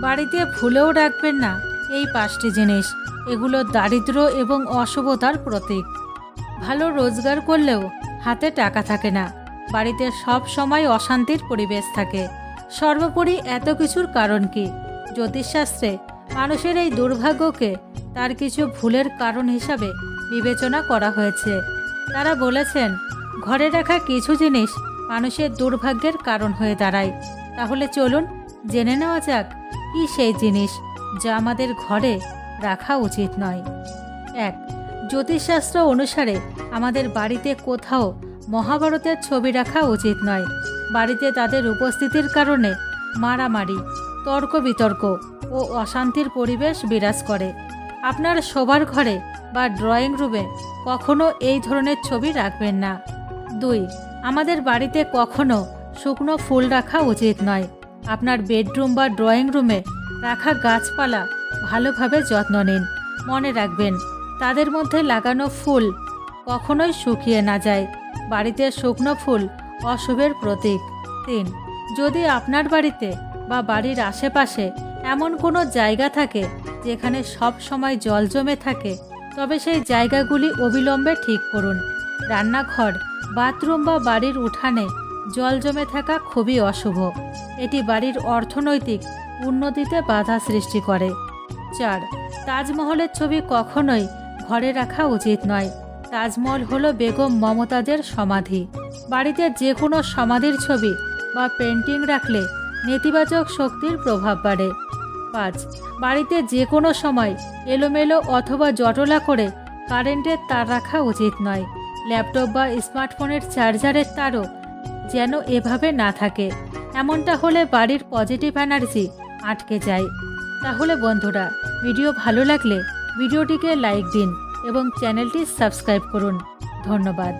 বাড়িতে ভুলেও রাখবেন না। এই পাঁচটি জিনিস, এগুলো দারিদ্র এবং অশুভতার প্রতীক। ভালো রোজগার করলেও হাতে টাকা থাকে না। বাড়িতে সব সময় অশান্তির পরিবেশ থাকে। সর্বোপরি এত কিছুর কারণ কি? জ্যোতিষশাস্ত্রে মানুষের এই দুর্ভাগ্যকে তার কিছু ভুলের কারণ হিসাবে বিবেচনা করা হয়েছে। তারা বলেছেন, ঘরে রাখা কিছু জিনিস মানুষের দুর্ভাগ্যের কারণ হয়ে দাঁড়ায়। তাহলে চলুন জেনে নেওয়া যাক কি সেই জিনিস যা আমাদের ঘরে রাখা উচিত নয়? এক, জ্যোতিষশাস্ত্র অনুসারে আমাদের বাড়িতে কোথাও মহাভারতের ছবি রাখা উচিত নয়। বাড়িতে তাদের উপস্থিতির কারণে মারামারি তর্ক বিতর্ক ও অশান্তির পরিবেশ বিরাজ করে। আপনার শোবার ঘরে বা ড্রয়িং রুমে কখনো এই ধরনের ছবি রাখবেন না। দুই, আমাদের বাড়িতে কখনো শুকনো ফুল রাখা উচিত নয়। আপনার বেডরুম বা ড্রয়িং রুমে রাখা গাছপালা ভালোভাবে যত্ন নিন। মনে রাখবেন, তাদের মধ্যে লাগানো ফুল কখনোই শুকিয়ে না যায়। বাড়িতে শুকনো ফুল অশুভের প্রতীক। তিন, যদি আপনার বাড়িতে বা বাড়ির আশেপাশে এমন কোনো জায়গা থাকে যেখানে সব সময় জল জমে থাকে, তবে সেই জায়গাগুলি অবিলম্বে ঠিক করুন। রান্নাঘর, বাথরুম বা বাড়ির উঠানে জল জমে থাকা খুবই অশুভ। এটি বাড়ির অর্থনৈতিক উন্নতিতে বাধা সৃষ্টি করে। চার, তাজমহলের ছবি কখনোই ঘরে রাখা উচিত নয়। তাজমহল হলো বেগম মমতাজের সমাধি। বাড়িতে যে কোনো সমাধির ছবি বা পেন্টিং রাখলে নেতিবাচক শক্তির প্রভাব বাড়ে। পাঁচ, বাড়িতে যে কোনো সময় এলোমেলো অথবা জটলা করে কারেন্টের তার রাখা উচিত নয়। ল্যাপটপ বা স্মার্টফোনের চার্জারের তারও যেন এভাবে না থাকে। এমনটা হলে বাড়ির পজিটিভ এনার্জি আটকে যায়। তাহলে বন্ধুরা ভিডিও ভালো লাগলে ভিডিওটিকে লাইক দিন এবং চ্যানেলটি সাবস্ক্রাইব করুন। ধন্যবাদ।